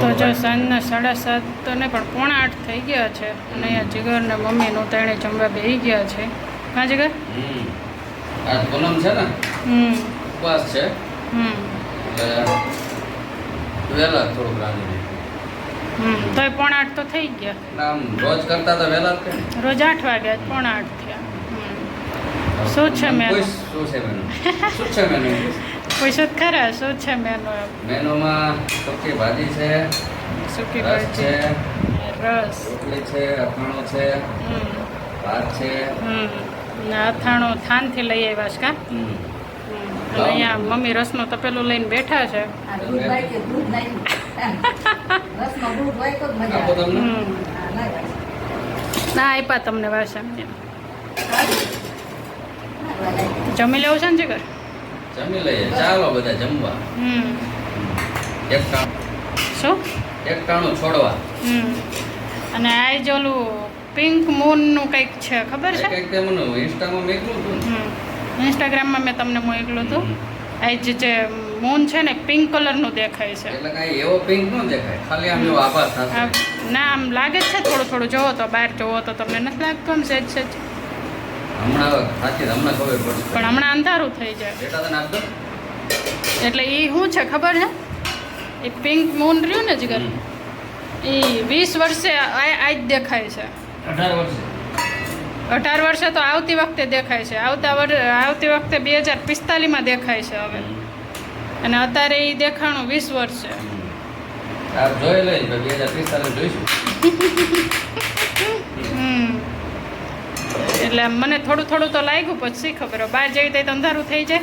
તો જો સાંજના સાડા સાત તો ને પણ પોણા આઠ થઈ ગયા છે અને અહીંયા જીગર ને મમ્મીનું તેણે જમવા બેસી ગયા છે. હા જીગર? હમ. આજ પૂનમ છે ને? હમ. ઉપવાસ છે. હમ. વહેલા થોડુંક રાંધી હમ. તોય પોણા આઠ તો થઈ ગયા. આમ રોજ કરતા તો વહેલા જ રોજ આઠ વાગ્યા પોણા આઠ થયા. હમ. શું છે મેનુ? શું છે મેનુ શું છે મેનુ પૂછો તો ખરા? શું છે મેનુ મેનુમાં સૂકી ભાજી છે સૂકી ભાજી. છે રસ. રોટલી છે અથાણું છે હમ. ભાત છે. હમ. ને અથાણું થાનથી લઈ આવ્યા છે કા? અહીંયા મમ્મી રસનું તપેલું લઈને બેઠા છે. આ દૂધ હોય કે દૂધ નહીં રસમાં દૂધ હોય તો જ મજા આપો આવે. તમને. હમ. ના આપ્યા તમને વાસણ. જમી લેવું છે ને જીગર? જમી લઈએ. ચાલો બધા જમવા. એક ટાણું શું? એક ટાણું છોડવા. અને આ જ ઓલું પિંક મૂનનું કંઈક છે ખબર છે? કંઈક તે મને ઇન્સ્ટામાં મેકલું હતું ને. ઇન્સ્ટાગ્રામમાં મેં તમને મોકલું હતું. આ જે જે મૂન છે ને પિંક કલરનું દેખાય છે. એટલે કાંઈ એવો પિંક ન દેખાય. ખાલી આમ આભાસ ના આમ લાગે છે થોડું થોડું. જોવો તો બહાર જોવો તો તમને નથી લાગતું આમ સેજ સેજ હમણાં સાચી હમણાં ખબર પડશે. પણ હમણાં અંધારું થઈ જાય. બેટા તને આપજો. એટલે એ શું છે ખબર છે? એ પિંક મૂન રહ્યું ને જીગર. એ વીસ વર્ષે આ જ દેખાય છે. અઢાર વર્ષે. અઢાર વર્ષે તો આવતી વખતે દેખાય છે. આવતા આવતી વખતે બે હજાર પિસ્તાલીસમાં દેખાય છે હવે. અને અત્યારે એ દેખાણું વીસ વર્ષે આપ જોઈ લઈ બે હજાર પિસ્તાલીસ જોઈશું. એટલે મને થોડું થોડું તો લાગ્યું પછી ખબર. બહાર જેવી તો અંધારું થઈ જાય.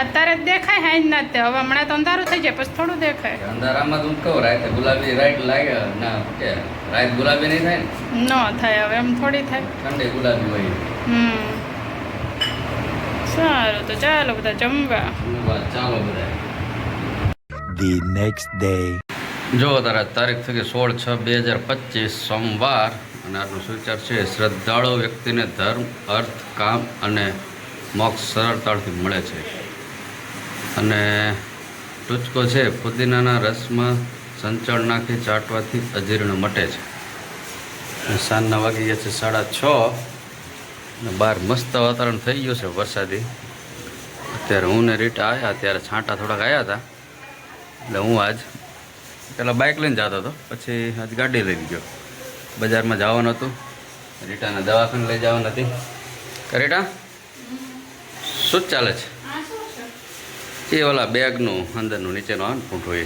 અત્યારે દેખાય હાઈ ના તે હવે હમણાં તો અંધારું થઈ જાય પછી થોડું દેખાય. અંધારામાં તો કહું રાતે ગુલાબી રાઈટ લાગે ના કે રાત ગુલાબી નહીં થાય ને? ન થાય હવે એમ થોડી થાય. ઠંડી ગુલાબી હોય. હમ. સારું તો ચાલો બધા જમવા ચાલો બધા. The next day. જો તારા તારીખ થઈ સોળ છ બે હજાર પચીસ સોમવાર, અને આજનો સુવિચાર છે, શ્રદ્ધાળુ વ્યક્તિને ધર્મ, અર્થ, કામ અને મોક્ષ સરળતાથી મળે છે. અને ટૂચકો છે, પુદીનાના રસમાં સંચળ નાખી ચાટવાથી અજીર્ણ મટે છે. સાંજના વાગી ગયા છે સાડા છ, અને બહાર મસ્ત વાતાવરણ થઈ ગયું છે વરસાદી. અત્યારે હું ને રીટા આવ્યા ત્યારે છાંટા થોડાક આવ્યા હતા. એટલે હું આજ પહેલાં બાઇક લઈને જતો હતો. પછી આજ ગાડી લઈ ગયો. બજારમાં જવાનું હતું. રીટાને દવાખાને લઈ જવાનું હતી રીટા? શું ચાલે છે? એ ઓલા બેગનું અંદરનું નીચેનું આવે ને ફૂંઠું એ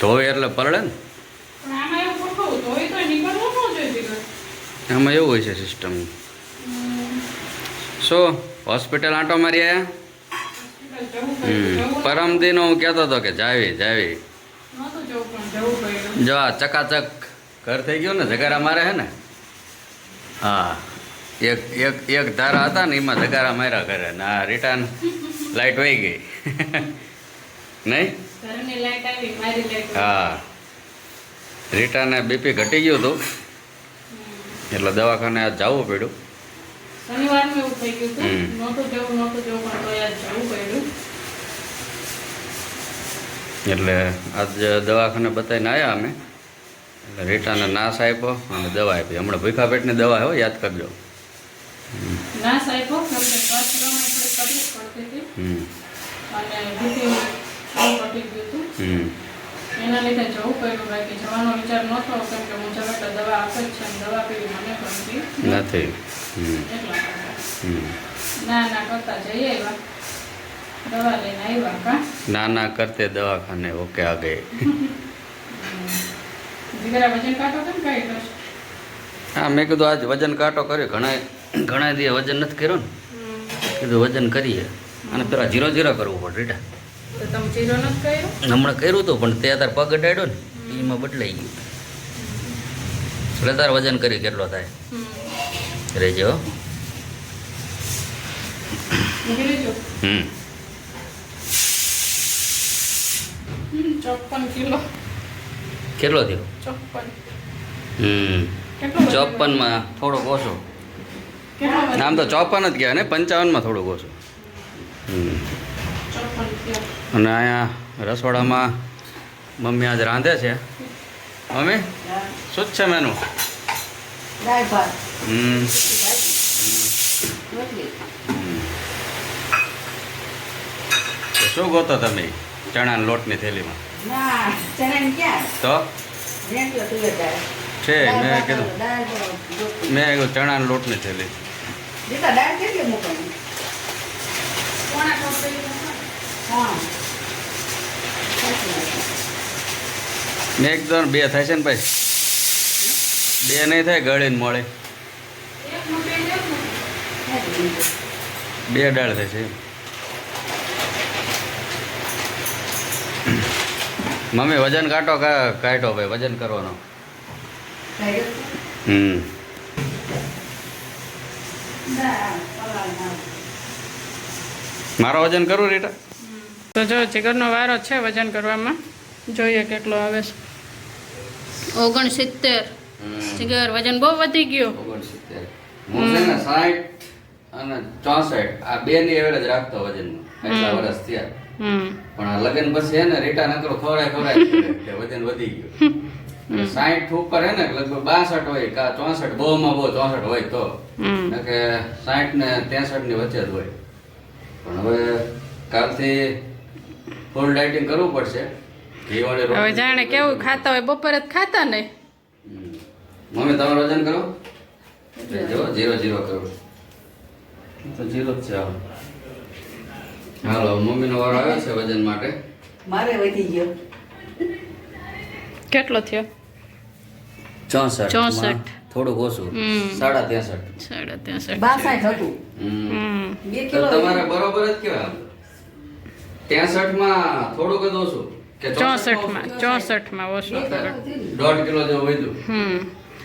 ધોવે ધોય એટલે પલળે ને? આમાં એવું હોય છે સિસ્ટમ શું? હોસ્પિટલ આંટો મારી આવ્યા જવું પડ્યું, હમ જવું પરમ દિનો હું કહેતો હતો કે જાવી જાવી. જો આ ચકાચક ઘર થઈ ગયું ને જગારા મારે છે ને? હા. એક એક એક ધારા હતા ને એમાં જગારા માર્યા કરે ને આ રિટર્ન લાઈટ વહી ગઈ. નહીં? હા. રિટર્ન બીપી ઘટી ગયું હતું. એટલે દવાખાને આજ જવું પડ્યું. શનિવારનું એવું થઈ ગયું હતું. હમ. નહોતું જવું નહોતું જવું પણ તો યાદ જવું પડ્યું એટલે આજ દવાખાને બતાવીને આવ્યા અમે. એટલે રીટાને નાશ આપ્યો અને દવા આપી. હમણાં ભૂખા પેટની દવા હોય યાદ કરજો. એના લીધે જવું પડ્યું. બાકી જવાનો વિચાર નહોતો કેમ કે હું જવે દવા આપે છે દવા પીવી મને ગમતી નથી. ના ના કરતા જઈ આવ્યા દવા લઈને આવ્યા કા ના ના કરતે દવાખાને ઓકે આ ગઈ. હા મેં કીધું આજ વજન કાંટો કર્યો. ઘણા ઘણા દિવસ વજન નથી કર્યો ને. કીધું વજન કરીએ. અને પેલા જીરો જીરો કરવું પડે રીટા. હમણાં કર્યું હતું પણ તે અત્યારે પગ અટાડ્યો ને એમાં બદલાઈ ગયું. એટલે તારે વજન કરી કેટલો થાય? રેજો. હો. હમ. ચોપન કિલો. કેટલો થયો? ચોપન. હમ. ચોપનમાં થોડોક ઓછો. નામ આમ તો ચોપન જ કહેવાય ને પંચાવનમાં થોડોક ઓછો. અને અહીંયા રસોડામાં મમ્મી આજ રાંધે છે. મમ્મી શું જ છે મેનુ હમ. તો શું ગોતો તમે? ચણાના લોટની થેલીમાં. તો? છે મેં કીધું. મેં કીધું ચણાના લોટની થેલી. મેં એકદમ બે થાય છે ને ભાઈ. બે નહીં થાય ગળીને મળે. બે દાળ થાય છે મમ્મી વજન કાઢો કાઢો ભાઈ વજન કરવાનો. હમ. મારો વજન કરું રીટા? તો જો જીગરનો વારો છે વજન કરવામાં. જોઈએ કેટલો આવે છે. ઓગણસિત્તેર. જીગર વજન બહુ વધી ગયું. ઓગણસિત્તેર. હું છે ને સાઠ અને ચોસઠ આ બે ની એવરેજ રાખતો વજન એટલા વર્ષ થયા. પણ આ લગ્ન પછી હે ને રીટા નકરો ખવડાય ખવડાય કે વજન વધી ગયું. સાઠ ઉપર હે ને લગભગ બાસઠ હોય કા ચોસઠ બહુ માં બહુ ચોસઠ હોય તો. કે સાઠ ને ત્રેસઠની વચ્ચે જ હોય. પણ હવે કાલથી ફૂલ ડાયટિંગ કરવું પડશે. હવે જાણે કેવું ખાતા હોય બપોરે જ ખાતા નહીં હમ. મમ્મી તમારું વજન કરો? જો જીરો જીરો કરો. તો જીરો જ છે હાલો મમ્મીનો વારો આવ્યો છે વજન માટે? મારે વધી ગયો. કેટલો થયો? ચોસઠ. ચોસઠ. માં થોડુંક ઓછું. સાડા ત્રેસઠ. સાડા ત્રેસઠ બાસઠ હતું. હમ. હમ. બે કિલો તમારે બરોબર જ કેવા ત્રેસઠમાં થોડુંક જ ઓછું. કે 64 ચોસઠમાં ચોસઠમાં ઓછું. દોઢ કિલો જેવું વધ્યું. હમ.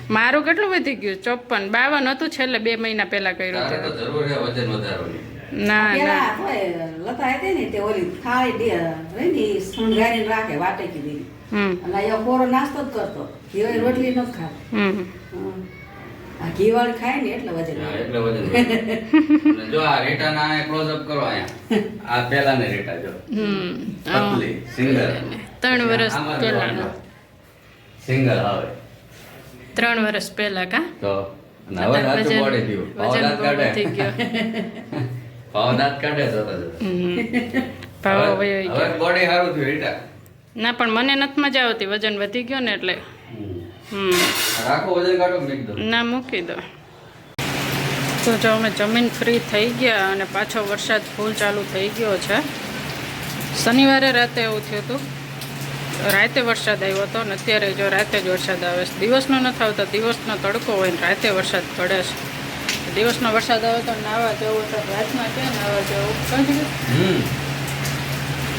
મારું કેટલું વધી ગયું? ચોપન બાવન હતું છેલ્લે બે મહિના પહેલા કર્યું જરૂર છે વજન વધારવાની. ના ના. પેલા લતા હતી ને તે ઓલી થાળી દે રહી ને ઈ રાખે વાટે કીધી હમ. અને એ કોરો નાસ્તો જ કરતો. ઘીવાળી રોટલી ન ખાતો. આ ઘીવાળ ખાય ને એટલે વજન એટલે વજન જો આ રેટા ના ક્લોઝ અપ કરો અહીંયા. આ પેલાની રેટા જો. પતલી સિંગલ. ત્રણ વર્ષ પહેલા સિંગલ આવે. ત્રણ વર્ષ પહેલા કા? તો. નવા રાત બોડી થયું. વજન કાઢે. ગયો. પાવ દાંત કાઢે જોતા જોતા. હમ ભાવ હવે હવે બોડી સારું થયું રીટા. ના પણ મને નથી મજા આવતી. વજન વધી ગયો ને એટલે. હમ. હમ. રાખો વજન કાઢો મેં કીધું ના મૂકી દો. તો જો અમે જમીન ફ્રી થઈ ગયા અને પાછો વરસાદ ફૂલ ચાલુ થઈ ગયો છે. શનિવારે રાતે એવું થયું હતું. રાતે વરસાદ આવ્યો હતો અને અત્યારે જો રાતે જ વરસાદ આવે છે. દિવસનો નથી આવતો દિવસનો તડકો હોય ને રાતે વરસાદ પડે છે. દિવસનો વરસાદ આવે તો નાવા જવું તો રાતના ક્યાં નાવા જવું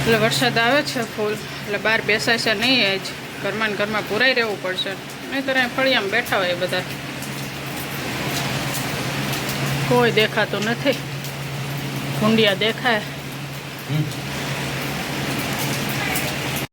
એટલે વરસાદ આવે છે ફૂલ એટલે બહાર બેસાય છે નહીં જ ઘરમાં ને ઘરમાં પુરાઈ રહેવું પડશે. નહીંતર અહીં ફળિયામાં બેઠા હોય બધા. કોઈ દેખાતું નથી. કુંડિયા દેખાય.